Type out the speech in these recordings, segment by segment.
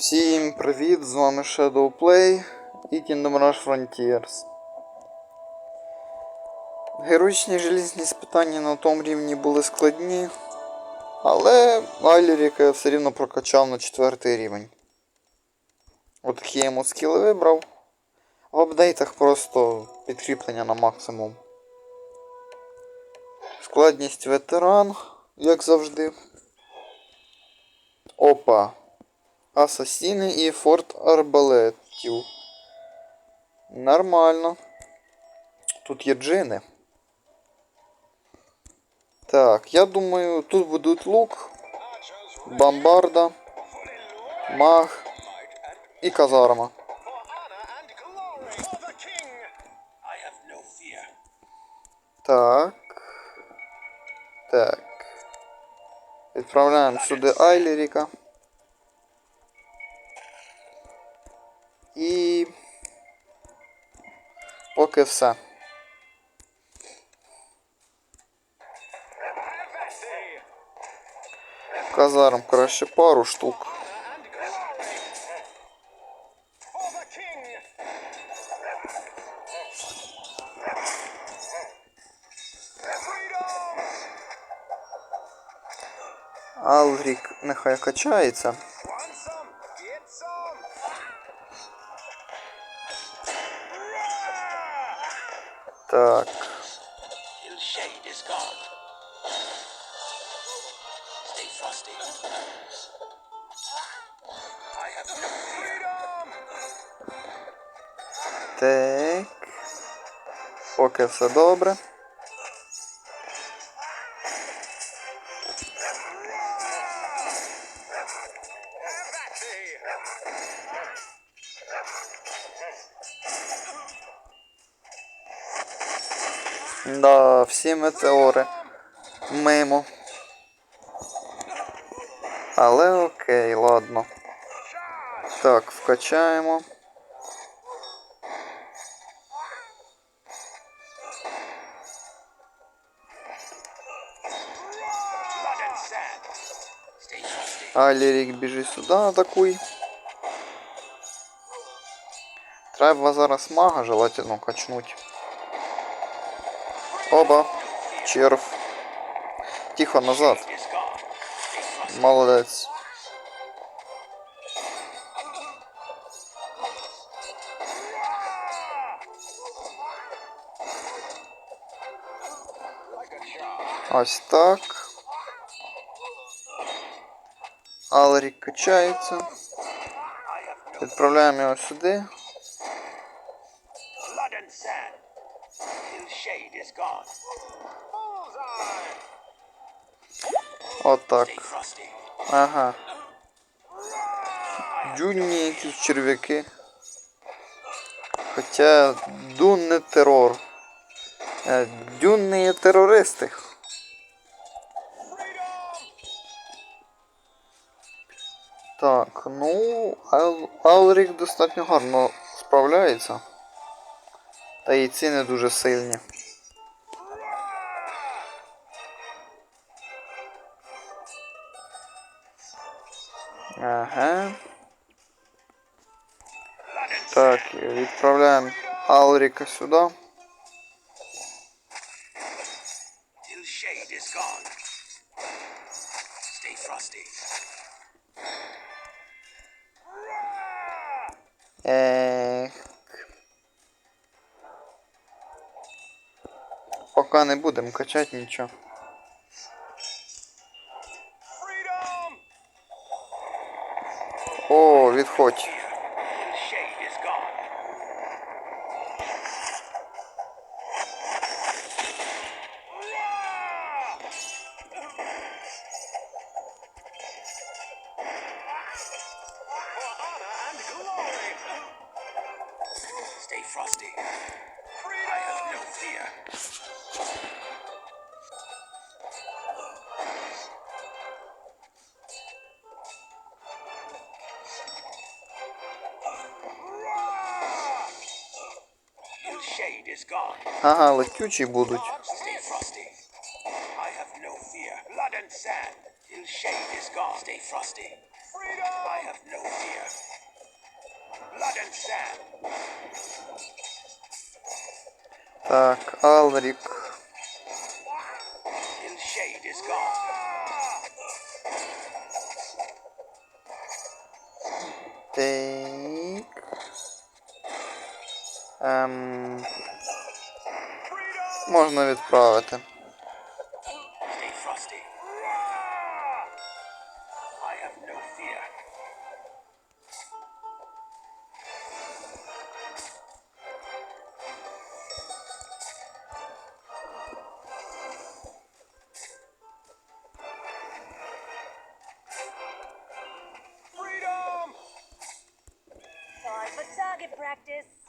Всім привіт! З вами Shadow Play і Kingdom Rush Frontiers. Героїчні желізні спитання на тому рівні були складні, але Айлеріка я все рівно прокачав на четвертий рівень. Отакі я йому скіли вибрав. В апдейтах просто підкріплення на максимум. Складність ветеран, як завжди. Опа. Асасіни і форт арбалетів. Нормально. Тут є джини. Так, я думаю, тут будуть лук, бомбарда, маг і казарма. Так. Так. Відправляємо сюди Айлеріка. Поки все. Казарм краще пару штук. Алрік нехай качається. freedom. Так. Поки все добре. Метеори. Мимо. Але окей, ладно. Так, вкачаємо. Алірік, біжи сюди, атакуй. Треба зараз мага желательно качнуть. Оба. Черв. Тихо назад. Is gone. Stay frosty. Молодець. Ось так. Алрік качається. Відправляємо його сюди. Отак. Ага. Дюнні якісь черв'яки. Хоча Дун не терор. Е, Дюн не є терористи. Так, ну, Ал- Алрік достатньо гарно справляється. Та і ціни дуже сильні. Так, відправляємо Алріка сюди. till shade is gone. Stay frosty. Ех. Поки не будемо качати нічого. Freedom. О, відходь. Frosty. Freedom! I have no fear. Ага, летючі будуть. Так, Алрик. Так. эм, можно відправити.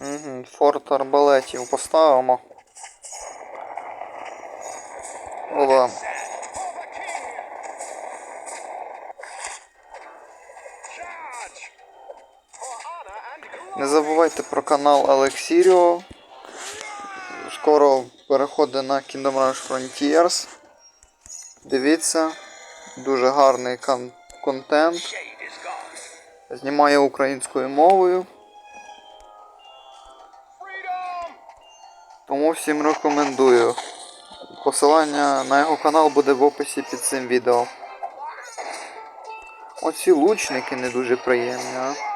Угу, форт арбалетів поставимо. And glory! Не забувайте про канал Алексіріо. Скоро переходить на Kingdom Rush Frontiers. Дивіться, дуже гарний кон- контент. Знімає українською мовою. Тому всім рекомендую. Посилання на його канал буде в описі під цим відео. Оці лучники не дуже приємні, а.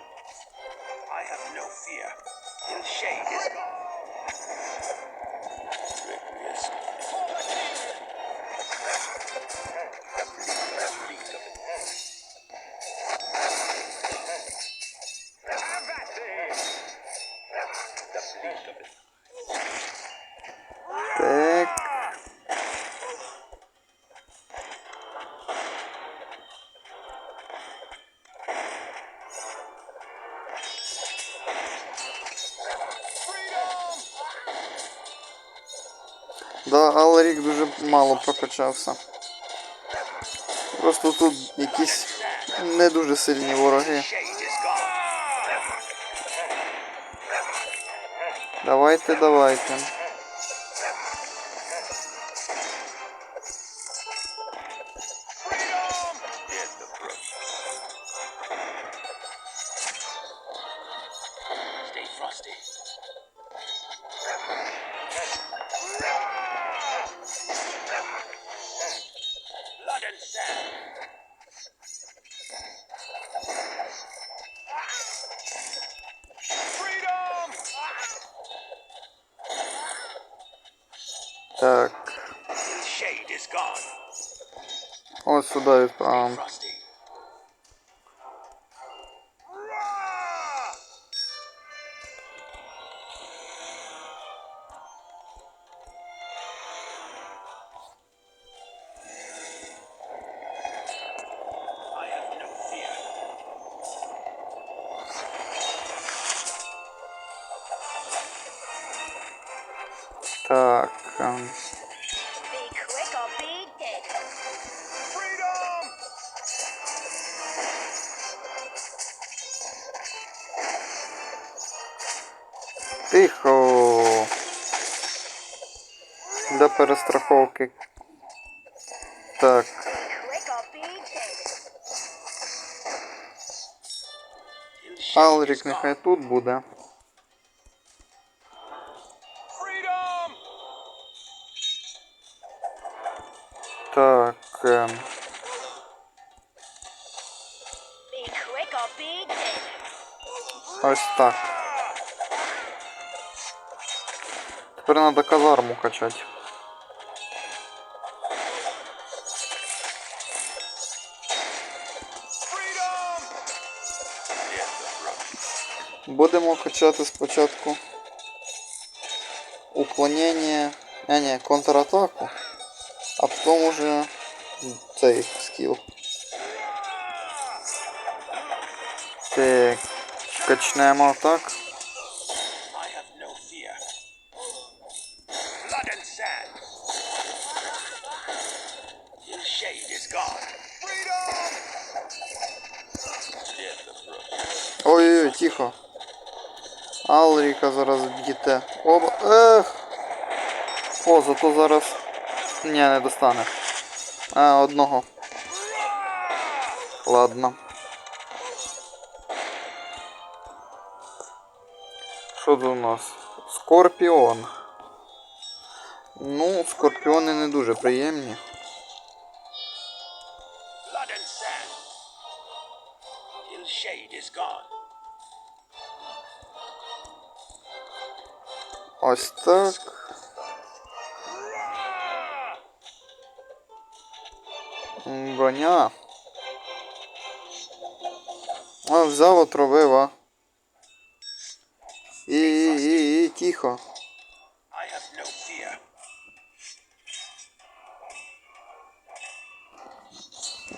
I have no fear. In shade is... Requiescat. Да, Алрік дуже мало прокачався. Просто тут якісь не дуже сильні вороги. Давайте, давайте. Frosty. Так. Shade is gone. Ось сюди відправимо. перестраховки. Так. Алрік нехай тут буде. Так. Ем. Ось так. Теперь надо казарму качать. Будемо качати спочатку уклонення, а не, контратаку, а потім уже цей скіл. Так, качнемо так. Алріка зараз б'єте. Оба. Ех! О, зато зараз. Ні, не достане. А, одного. Ладно. Що тут у нас? Скорпіон. Ну, скорпіони не дуже приємні. Ось так. Броня. А, взяв, отровив, а. І, і, і, і, тихо.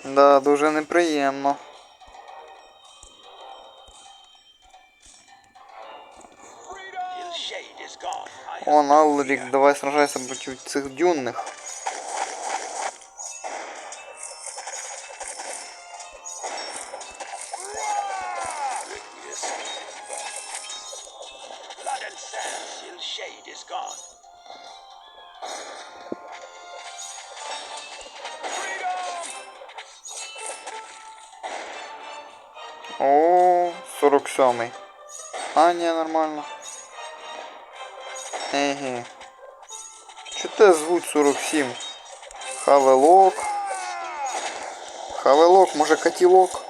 Да, дуже неприємно. Он, Алрик, давай сражайся против цих дюнных. О, 47 А, не, нормально. Еге. Чо те звуть 47? Хавелок. Хавелок, може котілок?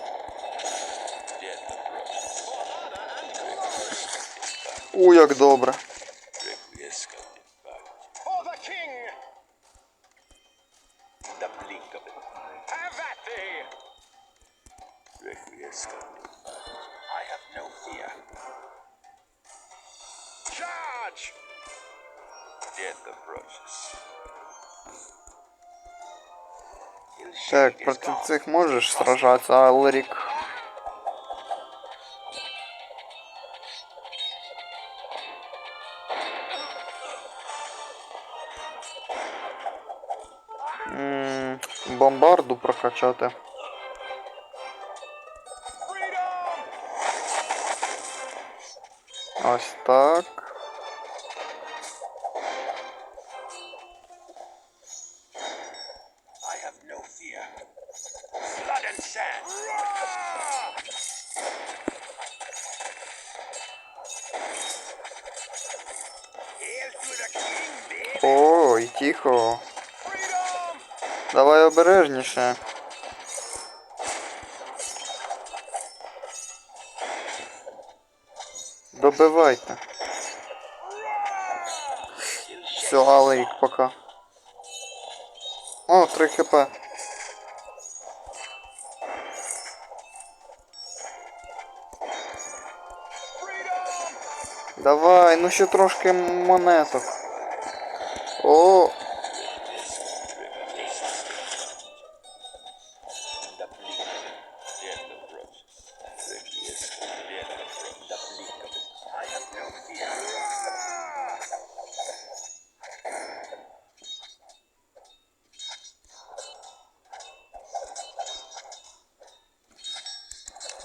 У, як добре. Цих можеш сражатися, Алрік. М, Бомбарду прокачати. Ось так. Ой, тихо. Давай обережніше. Добивайте. Все, Алрік, пока. О, 3 хп. Давай, ну ще трошки монеток. О.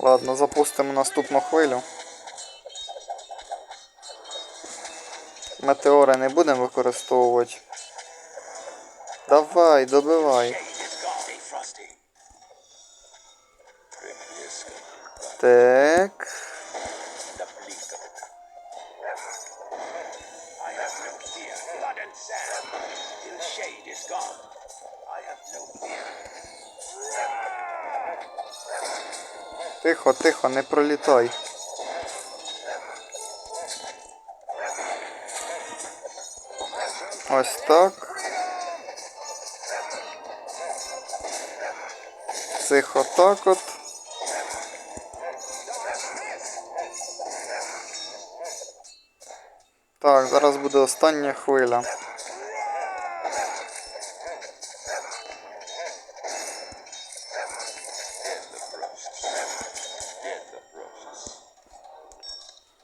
Ладно, запустимо наступну хвилю. Shade is gone. I have no fear. Тихо, тихо, не пролітай. Ось так. Цих отак от. Так, зараз буде остання хвиля.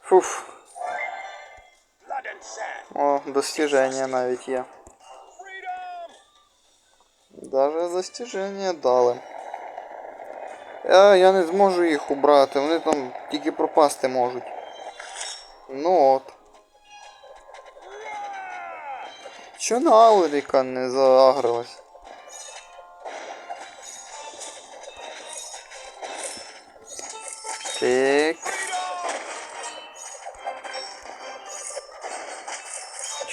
Фуф. Достіження навіть є. Даже достіження дали. Я, я не зможу їх убрати, вони там тільки пропасти можуть. Ну от. Чо на Ауріка не заагрилась? Так.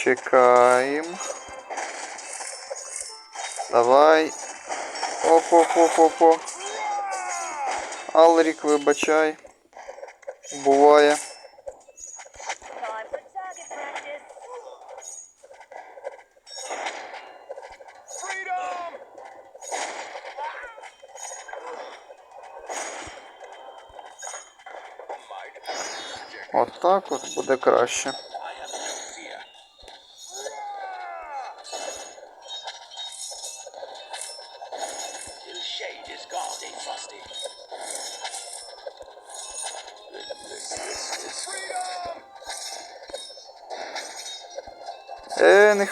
Чекаємо. Давай. Опо-по-по-по. Алрік, вибачай. Буває. Отак от буде краще.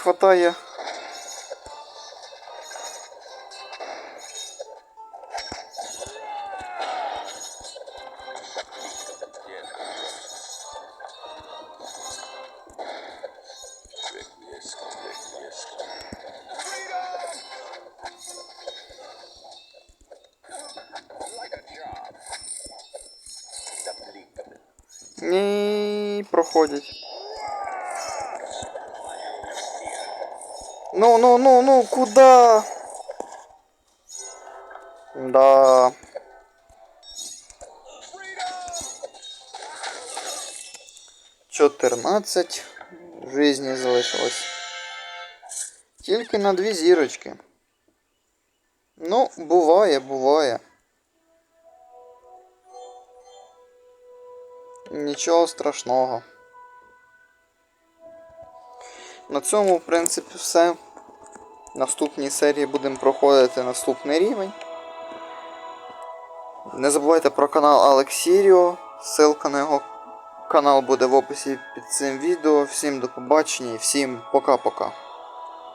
вистачає. І проходять. Ну, ну, ну, ну, куда? Да. Чотирнадцять жизні залишилось. Тільки на дві зірочки. Ну, буває, буває. Нічого страшного. На цьому, в принципі, все. Наступній серії будемо проходити наступний рівень. Не забувайте про канал Алексіріо. Ссылка на його канал буде в описі під цим відео. Всім до побачення і всім пока-пока.